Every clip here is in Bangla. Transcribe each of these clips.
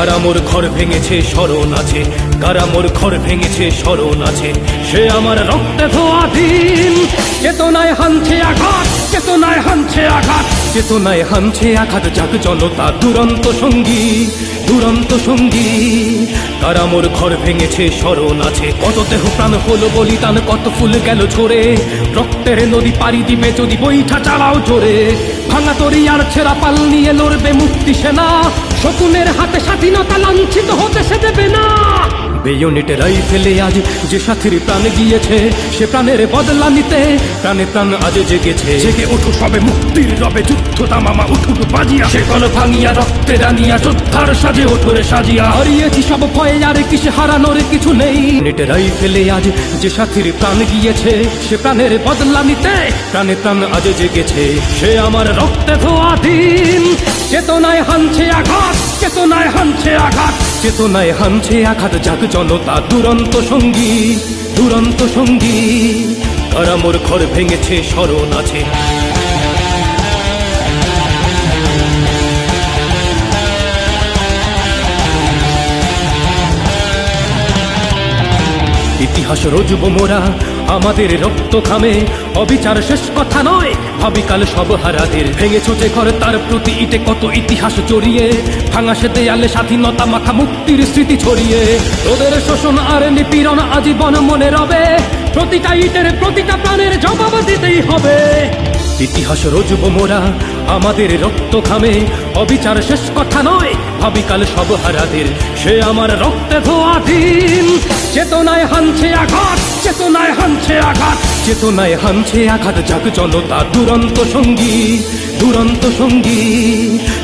কারা মোর ঘর ভেঙেছে, স্মরণ আছে? কারা মোর ঘর ভেঙেছে, স্মরণ আছে? সে আমার রক্তে ধোয়া দিন চেতনায় হানছে আঘাত, চেতনায় হানছে আঘাত। চেতনায় হানছে আঘাত, যাক জনতা, দুরন্ত সঙ্গী দুরন্ত সঙ্গী। কারা মোর ঘর ভেঙেছে, স্মরণ আছে? কত দেহ প্রাণ হলো বলিদান, কত ফুল গেল ঝরে? রক্তের নদী পাড়ি দিবে, যদি বৈঠা চালাও জোরে। ভাঙা তরি আর ছেঁড়া পাল নিয়ে লড়বে মুক্তি সেনা। শকুনের হাতে স্বাধীনতা লাঞ্ছিত হতে সে দেবে না। বেয়নেটে রাইফেলে আজ যে সাথীর প্রাণ গিয়েছে সে প্রাণের বদলা নিতে প্রাণে প্রাণ আজ জেগেছে। জেগে উঠু সবে মুক্তির রবে যুদ্ধ তামামা উঠুক বাজিয়া। সে কল ভাঙিয়া রক্তে রানিয়া যোদ্ধার সাজে ওঠরে সাজিয়া। হারিয়েছি সব ভয়ে আর কিসে হারানোর কিছু নেই। নেটে রাইফেলে আজ যে সাথীর প্রাণ গিয়েছে সে প্রাণের বদলা নিতে প্রাণে প্রাণ আজ জেগেছে। সে আমার রক্তে ধোয়া দিন চেতনায় হানছে আঘাত, চেতনায় হানছে আঘাত, চেতনায় হানছে আঘাত। যাক জনতা, দুরন্ত সঙ্গী দুরন্ত সঙ্গী তারা মোর ঘর ভেঙেছে, স্মরণ আছে। ইতিহাস রজব মোরা আমাদের রক্ত খামে অবিচার শেষ কথা নয়। ভাবিকাল সব হারাদের। ভেঙে ছোটে ঘর, তার প্রতি ইটে কত ইতিহাস জড়িয়ে। ভাঙা সে দেয়ালে স্বাধীনতা মাথা মুক্তির স্মৃতি ছড়িয়ে। তোদের শোষণ আর নিপীড়ন আজীবন মনে রবে। প্রতিটা ইটের, প্রতিটা প্রাণের জবাব দিতেই হবে। ইতিহাস রজব মোরা, আমাদের রক্ত ঘামে। অবিচার শেষ কথা নয়, ভাবিকাল সব হারাদের। সে আমার রক্তে ধোয়া দিন চেতনায় হানছে আঘাত, চেতনায় হানছে আঘাত। চেতনায় হানছে আঘাত, যাক জনতা, দুরন্ত সঙ্গী দুরন্ত সঙ্গী।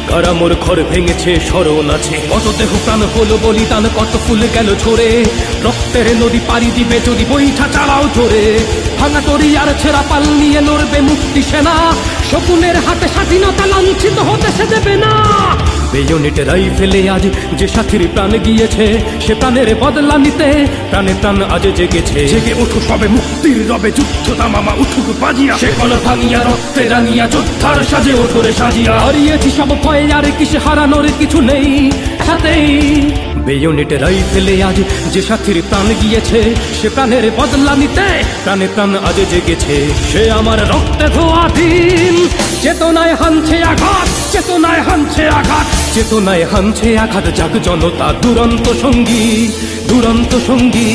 কারা মোর ঘর ভেঙেছে, স্মরণ আছে। কত দেহ প্রাণ হলো বলিদান, কত ফুল গেল ঝরে। রক্তের নদী পাড়ি দিবে, যদি বৈঠা চালাও জোরে। ভাঙা তরি আর ছেঁড়া পাল নিয়ে লড়বে মুক্তি সেনা। শকুনের হাতে স্বাধীনতা লাঞ্ছিত হতে সে দেবে না। বেয়নেটে রাইফেলে আজ যে সাথীর প্রাণ গিয়েছে সে প্রাণের বদলা নিতে প্রাণে প্রাণ আজ জেগেছে। জেগে উঠু সবে মুক্তির রবে যুদ্ধ তামামা উঠুক বাজিয়া। সে কল ভাঙিয়া রক্তে রাঙিয়া যোদ্ধার সাজে ওঠরে সাজিয়া। হারিয়েছি সব ভয়ে আর কিসে হারানোর কিছু নেই সাথেই। বেয়নেটে রাইফেলে আজ যে সাথীর প্রাণ গিয়েছে সে প্রাণের বদলা নিতে প্রাণে প্রাণ আজ জেগেছে। সে আমার রক্তে ধোয়া চেতনায় হানছে আঘাত চেতনায় হানছে আঘাত। চেতনায় হানছে আঘাত যাক জনতা দুরন্ত সঙ্গী দুরন্ত সঙ্গী।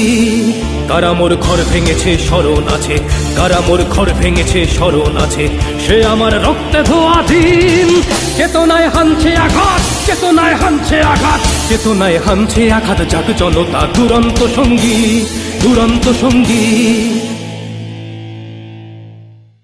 কারা মোর ঘর ভেঙেছে স্মরণ আছে। কারা মোর ঘর ভেঙেছে স্মরণ আছে। সে আমার রক্তে ধোয়া দিন। চেতনায় হানছে আঘাত চেতনায় হানছে আঘাত। চেতনায় হানছে আঘাত যাক জনতা দুরন্ত সঙ্গী দুরন্ত সঙ্গী।